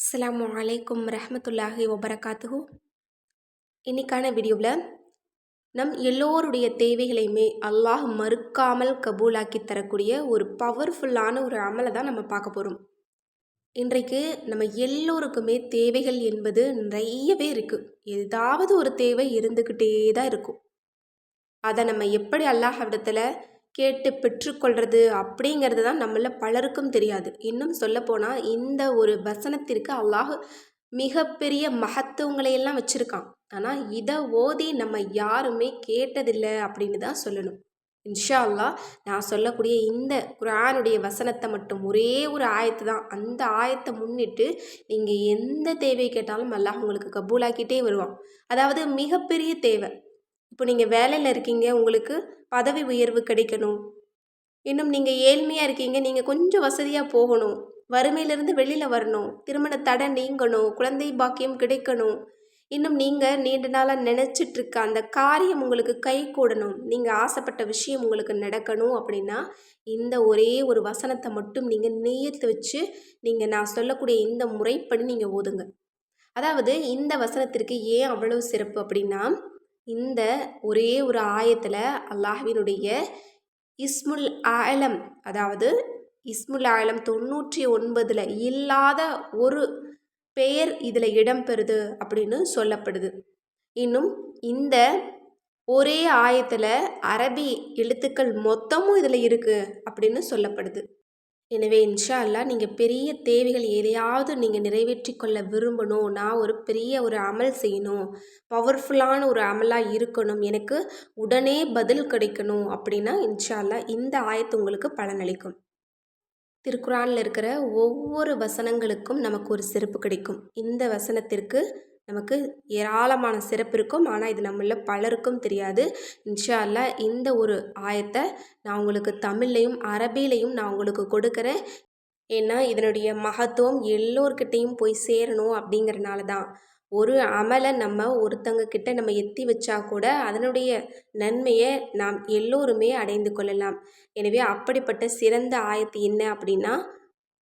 அஸ்லாம் அலைக்கும் ரஹமத்துல்லாஹி வபரகாத்துஹு. இன்னைக்கான வீடியோவில் நம் எல்லோருடைய தேவைகளையுமே அல்லாஹ் மறுக்காமல் கபூலாக்கி தரக்கூடிய ஒரு பவர்ஃபுல்லான ஒரு அமலை தான் நம்ம பார்க்க போகிறோம் இன்றைக்கு நம்ம எல்லோருக்குமே தேவைகள் என்பது நிறையவே இருக்குது ஏதாவது ஒரு தேவை இருந்துக்கிட்டே தான் இருக்கும். அதை நம்ம எப்படி அல்லாஹ் இடத்துல கேட்டு பெற்றுக்கொள்கிறது அப்படிங்கிறது தான் நம்மள பலருக்கும் தெரியாது. இன்னும் சொல்லப்போனால் இந்த ஒரு வசனத்திற்கு அல்லாஹ் மிகப்பெரிய மகத்துவங்களையெல்லாம் வச்சுருக்கான். ஆனால் இதை ஓதி நம்ம யாருமே கேட்டதில்லை அப்படின்னு தான் சொல்லணும். இன்ஷா அல்லாஹ் நான் சொல்லக்கூடிய இந்த குரானுடைய வசனத்தை மட்டும் ஒரே ஒரு ஆயத்து தான். அந்த ஆயத்தை முன்னிட்டு நீங்கள் எந்த தேவை கேட்டாலும் அல்லாஹ் உங்களுக்கு கபூலாக்கிட்டே வருவான். அதாவது மிகப்பெரிய தேவை. இப்போ நீங்கள் வேலையில் இருக்கீங்க உங்களுக்கு பதவி உயர்வு கிடைக்கணும். இன்னும் நீங்கள் ஏழ்மையாக இருக்கீங்க நீங்கள் கொஞ்சம் வசதியாக போகணும். வறுமையிலேருந்து வெளியில் வரணும். திருமண தடை நீங்கணும் குழந்தை பாக்கியம் கிடைக்கணும். இன்னும் நீங்கள் நீண்ட நாளாக நினச்சிட்ருக்க அந்த காரியம் உங்களுக்கு கை கூடணும். நீங்கள் ஆசைப்பட்ட விஷயம் உங்களுக்கு நடக்கணும் அப்படின்னா இந்த ஒரே ஒரு வசனத்தை மட்டும் நீங்கள் நேர்த்து வச்சு நீங்கள் நான் சொல்லக்கூடிய இந்த முறைப்படி நீங்கள் ஓதுங்க. அதாவது இந்த வசனத்திற்கு ஏன் அவ்வளோ சிறப்பு அப்படின்னா இந்த ஒரே ஒரு ஆயத்தில் அல்லாஹ்வினுடைய இஸ்முல் ஆலம் அதாவது இஸ்முல் ஆலம் தொண்ணூற்றி ஒன்பதில் இல்லாத ஒரு பெயர் இதில் இடம்பெறுது அப்படின்னு சொல்லப்படுது. இன்னும் இந்த ஒரே ஆயத்தில் அரபி எழுத்துக்கள் மொத்தமும் இதில் இருக்குது அப்படின்னு சொல்லப்படுது. எனவே இன்ஷா அல்லா நீங்கள் பெரிய தேவைகள் எதையாவது நீங்கள் நிறைவேற்றி கொள்ள விரும்பணும். நான் ஒரு பெரிய ஒரு அமல் செய்யணும். பவர்ஃபுல்லான ஒரு அமலாக இருக்கணும். எனக்கு உடனே பதில் கிடைக்கணும் அப்படின்னா இன்ஷா அல்லா இந்த ஆயத்து உங்களுக்கு பலனளிக்கும். திருக்குறானில் இருக்கிற ஒவ்வொரு வசனங்களுக்கும் நமக்கு ஒரு சிறப்பு கிடைக்கும். இந்த வசனத்திற்கு நமக்கு ஏராளமான சிறப்பு இருக்கும். ஆனால் இது நம்மள பலருக்கும் தெரியாது. இன்ஷா அல்லா இந்த ஒரு ஆயத்தை நான் உங்களுக்கு தமிழ்லையும் அரபிலையும் நான் உங்களுக்கு கொடுக்குறேன். ஏன்னா இதனுடைய மகத்துவம் எல்லோர்கிட்டையும் போய் சேரணும் அப்படிங்கிறனால தான். ஒரு அமலை நம்ம ஒருத்தங்க கிட்ட நம்ம எத்தி வச்சா கூட அதனுடைய நன்மையை நாம் எல்லோருமே அடைந்து கொள்ளலாம். எனவே அப்படிப்பட்ட சிறந்த ஆயத்து என்ன அப்படின்னா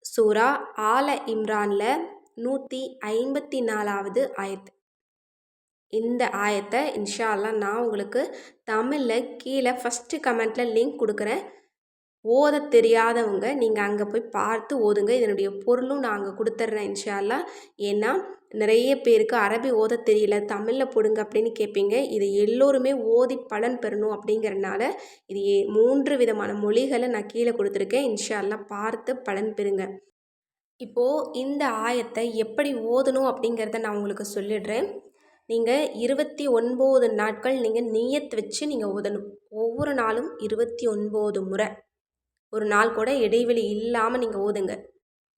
சூரா ஆல இம்ரானில் நூற்றி ஐம்பத்தி நாலாவது ஆயத். இந்த ஆயத்தை இன்ஷா அல்லா நான் உங்களுக்கு தமிழில் கீழே ஃபஸ்ட்டு கமெண்ட்டில் லிங்க் கொடுக்குறேன். ஓத தெரியாதவங்க நீங்கள் அங்கே போய் பார்த்து ஓதுங்க. இதனுடைய பொருளும் நான் அங்கே கொடுத்துட்றேன் இன்ஷால்லா ஏன்னா நிறைய பேருக்கு அரபி ஓத தெரியல தமிழில் போடுங்க அப்படின்னு கேட்பீங்க. இதை எல்லோருமே ஓதி பலன் பெறணும் அப்படிங்கிறனால இது மூன்று விதமான மொழிகளை நான் கீழே கொடுத்துருக்கேன். இன்ஷால்லா பார்த்து பலன் பெறுங்க. இப்போது இந்த ஆயத்தை எப்படி ஓதணும் அப்படிங்கிறத நான் உங்களுக்கு சொல்லிடுறேன். நீங்கள் இருபத்தி ஒன்பது நாட்கள் நீங்கள் நீயத்து வச்சு நீங்கள் ஓதணும். ஒவ்வொரு நாளும் இருபத்தி ஒன்பது முறை. ஒரு நாள் கூட இடைவெளி இல்லாமல் நீங்கள் ஓதுங்க.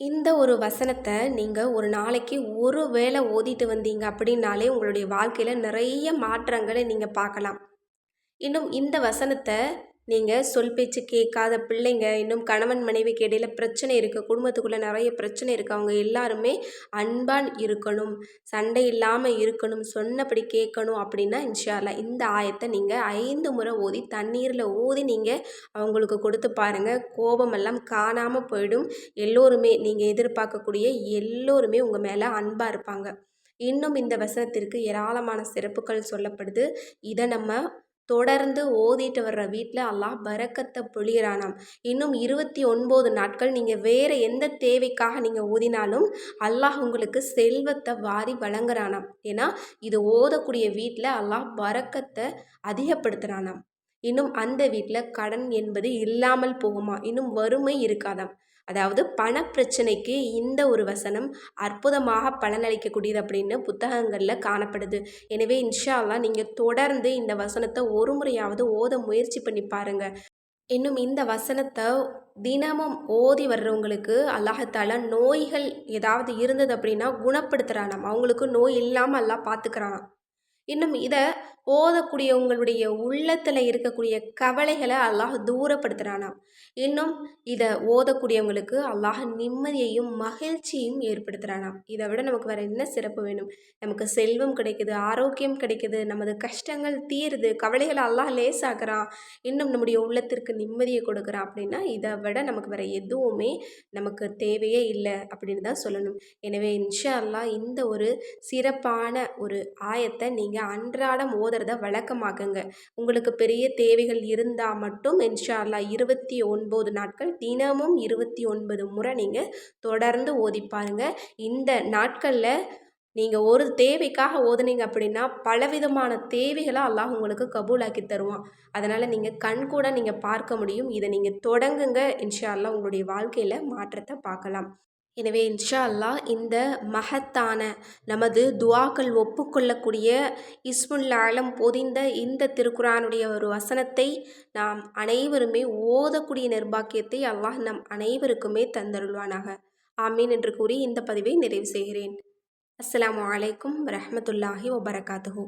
இந்த ஒரு வசனத்தை நீங்கள் ஒரு நாளைக்கு ஒரு வேளை ஓதிட்டு வந்தீங்க அப்படின்னாலே உங்களுடைய வாழ்க்கையில் நிறைய மாற்றங்களை நீங்கள் பார்க்கலாம். இன்னும் இந்த வசனத்தை நீங்கள் சொல் பேச்சு கேட்காத பிள்ளைங்க இன்னும் கணவன் மனைவிக்கு இடையில் பிரச்சனை இருக்குது குடும்பத்துக்குள்ளே நிறைய பிரச்சனை இருக்குது அவங்க எல்லாருமே அன்பான் இருக்கணும் சண்டை இல்லாமல் இருக்கணும் சொன்னபடி கேட்கணும் அப்படின்னா இன்ஷால்லா இந்த ஆயத்தை நீங்கள் ஐந்து முறை ஊதி தண்ணீரில் ஊதி நீங்கள் அவங்களுக்கு கொடுத்து பாருங்கள் கோபமெல்லாம் காணாமல் போயிடும். எல்லோருமே நீங்கள் எதிர்பார்க்கக்கூடிய எல்லோருமே உங்கள் மேலே அன்பாக இருப்பாங்க. இன்னும் இந்த வசனத்திற்கு ஏராளமான சிறப்புகள் சொல்லப்படுது. இதை நம்ம தொடர்ந்து ஓதிட்டு வர்ற வீட்டில் அல்லாஹ் பரக்கத்தை பொழிகிறானாம் இன்னும் இருபத்தி ஒன்பது நாட்கள் நீங்கள் வேறு எந்த தேவைக்காக நீங்கள் ஓதினாலும் அல்லாஹ் உங்களுக்கு செல்வத்தை வாரி வழங்குறானாம். ஏன்னா இது ஓதக்கூடிய வீட்டில் அல்லாஹ் பரக்கத்தை அதிகப்படுத்துகிறானாம் இன்னும் அந்த வீட்டில் கடன் என்பது இல்லாமல் போகுமா? இன்னும் வறுமை இருக்காதாம். அதாவது பணப்பிரச்சனைக்கு இந்த ஒரு வசனம் அற்புதமாக பலனளிக்கக்கூடியது அப்படின்னு புத்தகங்களில் காணப்படுது. எனவே இன்ஷா அல்லா நீங்கள் தொடர்ந்து இந்த வசனத்தை ஒரு முறையாவது ஓத முயற்சி பண்ணி பாருங்கள் இன்னும் இந்த வசனத்தை தினமும் ஓதி வர்றவங்களுக்கு அல்லாஹத்தால நோய்கள் ஏதாவது இருந்தது அப்படின்னா குணப்படுத்துகிறானாம் அவங்களுக்கு நோய் இல்லாமல் எல்லாம் பார்த்துக்கிறானாம் இன்னும் இதை ஓதக்கூடிய உங்களுடைய உள்ளத்தில் இருக்கக்கூடிய கவலைகளை அல்லாஹ் தூரப்படுத்துகிறானாம் இன்னும் இதை ஓதக்கூடியவங்களுக்கு அல்லாஹ் நிம்மதியையும் மகிழ்ச்சியும் ஏற்படுத்துகிறானாம் இதை விட நமக்கு வேறு என்ன சிறப்பு வேணும்? நமக்கு செல்வம் கிடைக்குது ஆரோக்கியம் கிடைக்குது நமது கஷ்டங்கள் தீருது கவலைகளை அல்லாஹ் லேசாக்குறான் இன்னும் நம்முடைய உள்ளத்திற்கு நிம்மதியை கொடுக்குறான் அப்படின்னா இதை விட நமக்கு வேறு எதுவுமே நமக்கு தேவையே இல்லை அப்படின்னு தான் சொல்லணும். எனவே இன்ஷா அல்லாஹ் இந்த ஒரு சிறப்பான ஒரு ஆயத்தை நீங்கள் அன்றாடம் ஓதுறத வழக்கமாக்குங்க. உங்களுக்கு பெரிய தேவைகள் இருந்தால் மட்டும் இன்ஷால்லா இருபத்தி ஒன்பது நாட்கள் தினமும் இருபத்தி ஒன்பது முறை நீங்கள் தொடர்ந்து ஓதி பாருங்கள் இந்த நாட்களில் நீங்கள் ஒரு தேவைக்காக ஓதுனீங்க அப்படின்னா பலவிதமான தேவைகளை அல்லாஹ் உங்களுக்கு கபூலாக்கி தருவான். அதனால் நீங்கள் கண் கூட நீங்கள் பார்க்க முடியும். இதை நீங்கள் தொடங்குங்க. இன்ஷா உங்களுடைய வாழ்க்கையில் மாற்றத்தை பார்க்கலாம். எனவே இன்ஷா அல்லாஹ் இந்த மகத்தான நமது துவாக்கள் ஒப்புக்கொள்ளக்கூடிய இஸ்முல் ஆலம் பொதிந்த இந்த திருக்குறானுடைய ஒரு வசனத்தை நாம் அனைவருமே ஓதக்கூடிய நிர்பாக்கியத்தை அல்லாஹ் நம் அனைவருக்குமே தந்தருள்வானாக. ஆமீன் என்று கூறி இந்த பதிவை நிறைவு செய்கிறேன். அஸ்லாம் வலைக்கும் வரமத்துல்லாஹி வபரகாத்துஹூ.